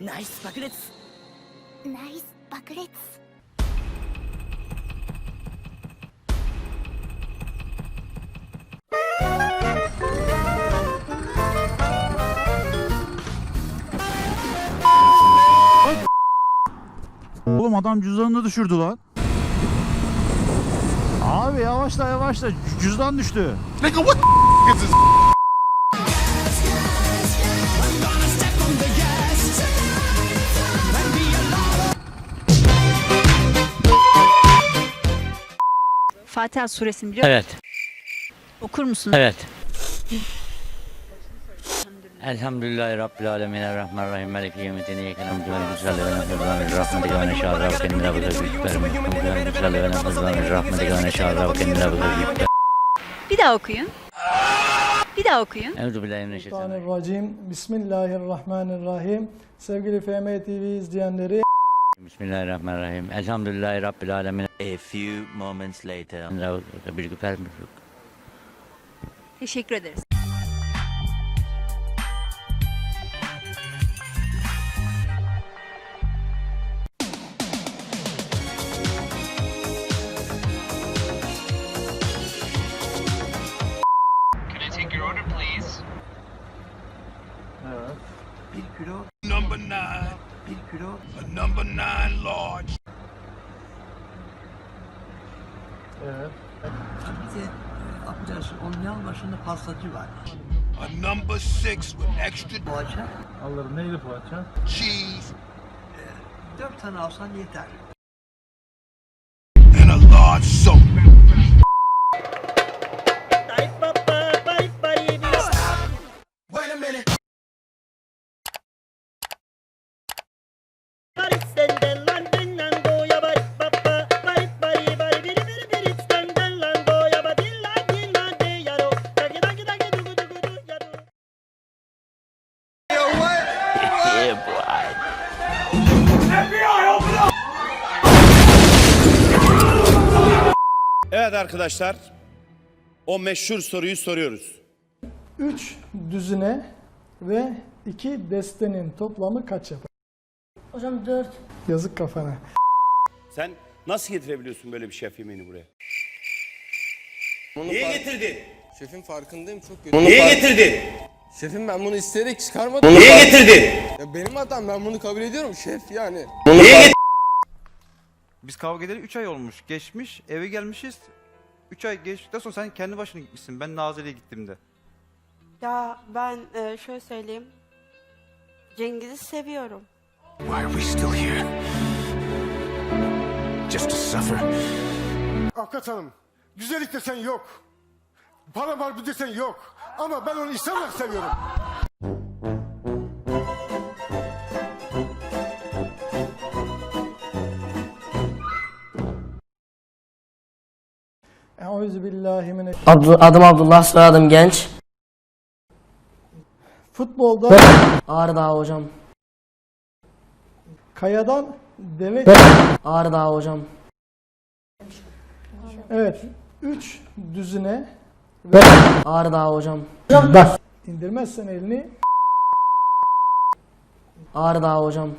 ナイス爆裂ナイス爆裂 Oğlum adam cüzdanını düşürdü lan. Abi yavaşla yavaşla cü- cüzdan düştü. Fatiha suresini biliyor Evet, Okur musun? evet. Elhamdülillahi Rabbil Alemin Errahmanirrahim Meliki Yevmiddin İyyâke na'budu ve iyyâke nestaîn Rahmanir Rahmetike ve neşâ Rabbuke min rabbil ve Rahmetike Rahmetike ve neşâ Rabbuke min rabbil Bir daha okuyun. Bir daha okuyun. Euzu billahi mineşşeytanirracim. Bismillahirrahmanirrahim. Bismillahirrahmanirrahim. Sevgili FM TV izleyenleri Bismillahirrahmanirrahim. Elhamdülillahi Rabbil Alemin. A few moments later. Bir Teşekkür ederiz. Can I take your order, please? Number nine. A number nine large. Affedersin onun yan başında pastacı var. A number six with extra Poğaça. Alırım neydi poğaça? cheese Dört tane alsan yeter. Evet arkadaşlar, o meşhur soruyu soruyoruz. 3 düzine ve 2 destenin toplamı kaç yapar? Hocam 4 Yazık kafana. Sen nasıl getirebiliyorsun böyle bir şef yemeğini buraya? Niye getirdin? Şefin farkındayım çok kötü. Niye getirdin? Şefim ben bunu isteyerek çıkarmadım. Niye getirdin? Ya benim hatam ben bunu kabul ediyorum şef yani. Niye Biz kavga edeli 3 ay olmuş. Geçmiş eve gelmişiz. 3 ay geçtikten sonra sen kendi başına gitmişsin. Ben Nazilli'ye gittiğimde. Ya ben e, şöyle söyleyeyim Cengiz'i seviyorum Why are we still here? Just to suffer. Avukat hanım, güzellik desen yok. Para var bir desen yok. Ama ben onu insan olarak seviyorum. Euzubillahimine. Adım Abdullah soyadım Genç. Futbolda Ağrı hocam. Kayadan deve Ağrı hocam. Evet. 3 düzine Ağrı hocam. İndirmezsen elini Ağrı hocam